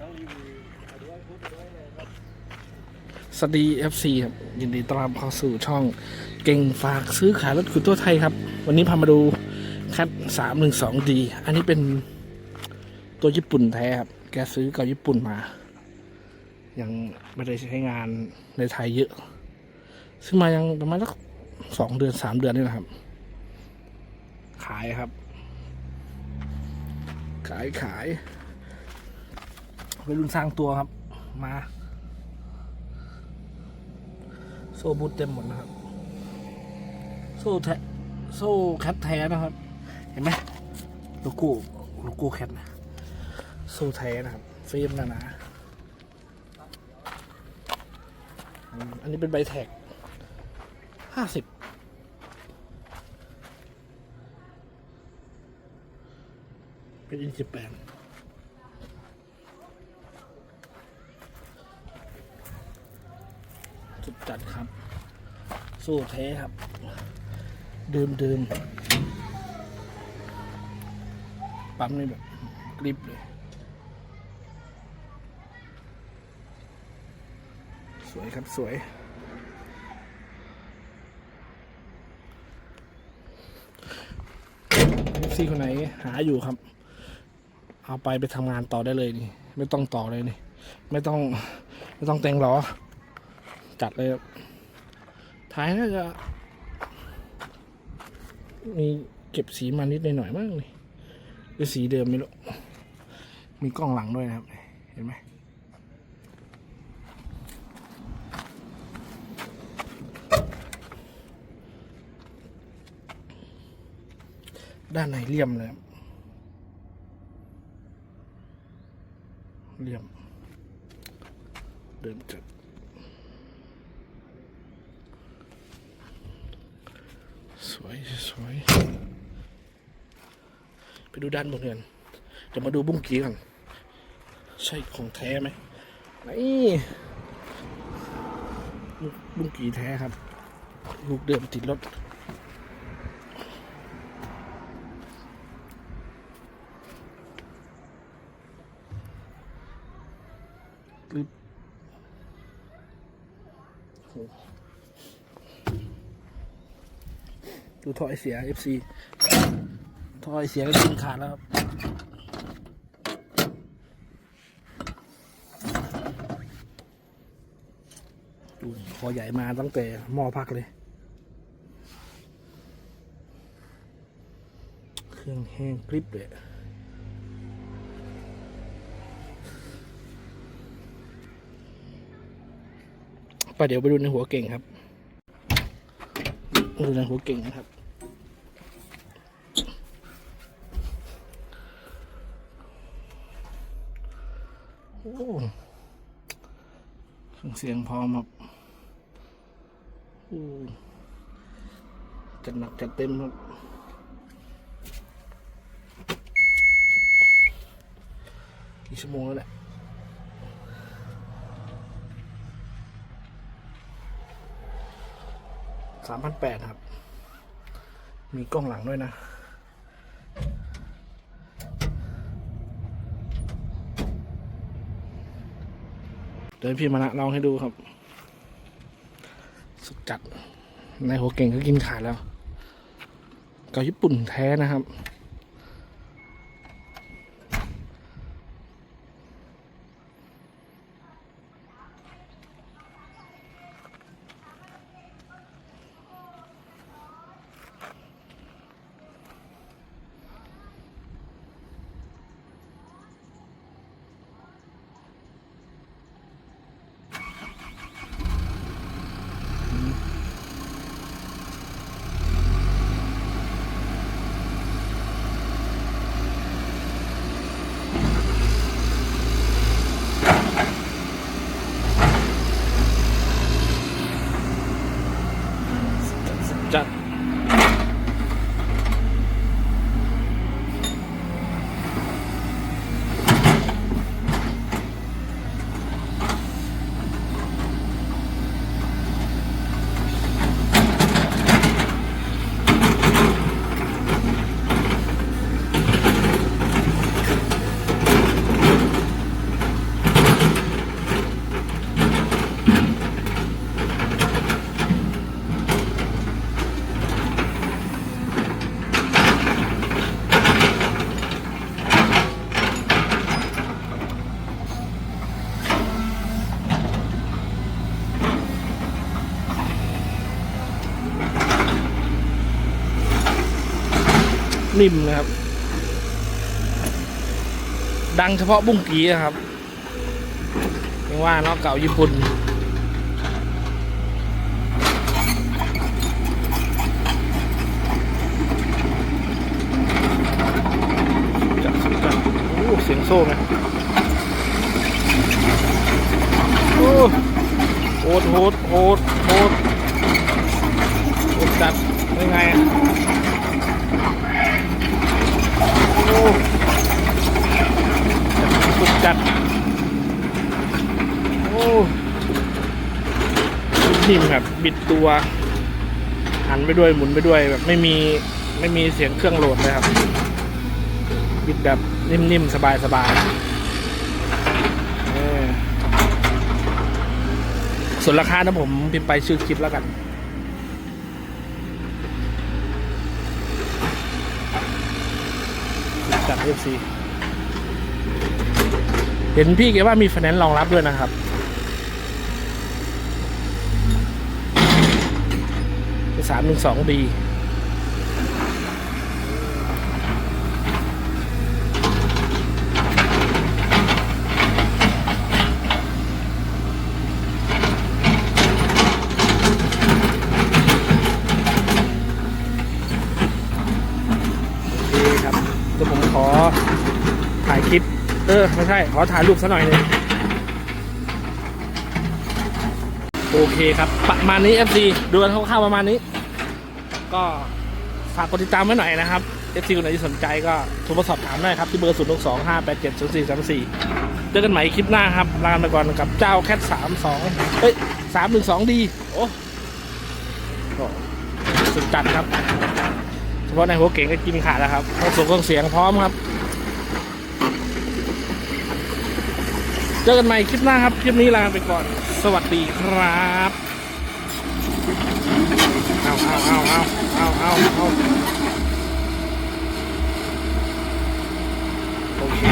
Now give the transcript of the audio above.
สวัสดี FC ครับยินดีต้อนรับเข้าสู่ช่องเก่งฝากซื้อขายรถคุณตัวไทยครับ วันนี้พามาดูแคทสามหนึ่งสองดีอันนี้เป็นตัวญี่ปุ่นแท้ครับ แกซื้อกับญี่ปุ่นมา ยังไม่ได้ใช้งานในไทยเยอะซื้อมายังประมาณสักสองเดือนสามเดือนนี่นะครับ ขายครับ ขายขาย เป็นรุ่นสร้างตัวครับ มา โซ่บูทเต็มหมดนะครับ โซ่แทโซ่แคทแท้นะครับ เห็นไหมโลโก้โลโก้แคทนะโซ่แท้นะครับเฟรมหนาๆอืมอันนี้เป็นใบแท็กห้าสิบเป็นอินจิแปน จุดจัดครับโซ่แท้ครับเดิมเดิมปั๊มนี่แบบกริบเลย สวยครับสวย ซีคนไหนหาอยู่ครับ เอาไปไปทำงานต่อได้เลยนี่ ไม่ต้องต่อเลยนี่ ไม่ต้อง ไม่ต้องแต่งล้อ จัดเลยครับท้ายน่าจะมีเก็บสีมานิดหน่อยๆมั้งนี่หรือสีเดิมไม่รู้มีกล้องหลังด้วยนะครับ เห็นไหมด้านในเลี่ยมเลยเลี่ยม เดินจัด สวยสวยไปดูด้านบนกันเดี๋ยวมาดูบุ้งกี้กันใช่ของแท้ไหมนี่บุ้งกี้แท้ครับ ลูกเดิมติดรถกริบโห ดูท่อไอเสีย FC ท่อไอเสียก็กินขาดแล้วครับดูคอใหญ่มาตั้งแต่หม้อพักเลย เครื่องแห้งกริบเลยไปเดี๋ยวไปดูในหัวเก่งครับ ดูในหัวเก่งนะครับ โอ้เครื่องเสียงพร้อมครับโอ้จัดหนักจัดเต็มครับกี่ชั่วโมงแล้วแหละ สามพันแปดครับ มีกล้องหลังด้วยนะเดินพี่มานะลองให้ดูครับ สุดจัด ในหัวเก่งก็กินขาดแล้ว เกาญี่ปุ่นแท้นะครับ 站。 นิ่มนะครับ ดังเฉพาะบุ้งกีอะครับยังว่าเนาะเก่าญี่ปุ่นจัดจัดโอ้เสียงโซ่ไหมโอ้โหดโหดโหดโหดโหดจัดยังไงอะโอ้ สุดจัด โอ้นิ่มครับบิดตัว หันไปด้วยหมุนไปด้วยแบบไม่มีไม่มีเสียงเครื่องโหลดเลยครับ บิดแบบนิ่มๆ สบายๆเออส่วนราคานะผมพิมพ์ไปชื่อคลิปแล้วกันจาก FC เห็นพี่แกว่ามีไฟแนนซ์รองรับด้วยนะครับ สามหนึ่งสองดี โอเคครับเดี๋ยวผมขอถ่ายคลิป เออ ไม่ใช่ ขอถ่ายรูปซะหน่อยหนึงโอเคครับ ประมาณนี้ FC ดูกันคร่าวๆประมาณนี้ ก็ฝากกดติดตามไว้หน่อยนะครับ FC คนไหนที่สนใจก็โทรมาสอบถามได้ครับ ที่เบอร์ 0 6 2 5 8 7 0 4 3 4 เจอกันใหม่คลิปหน้าครับ ลาไปก่อนกับเจ้าแคท3 2เอ้ย3 1 2ดีโอ้โหสุดจัดครับ เฉพาะในหัวเก่งก็กินขาดแล้วครับเครื่องสียงเครื่องเสียงพร้อมครับ เจอกันใหม่คลิปหน้าครับ คลิปนี้ลาไปก่อน สวัสดีครับเอาเอาเอาเอาเอาเอาเอาโอเค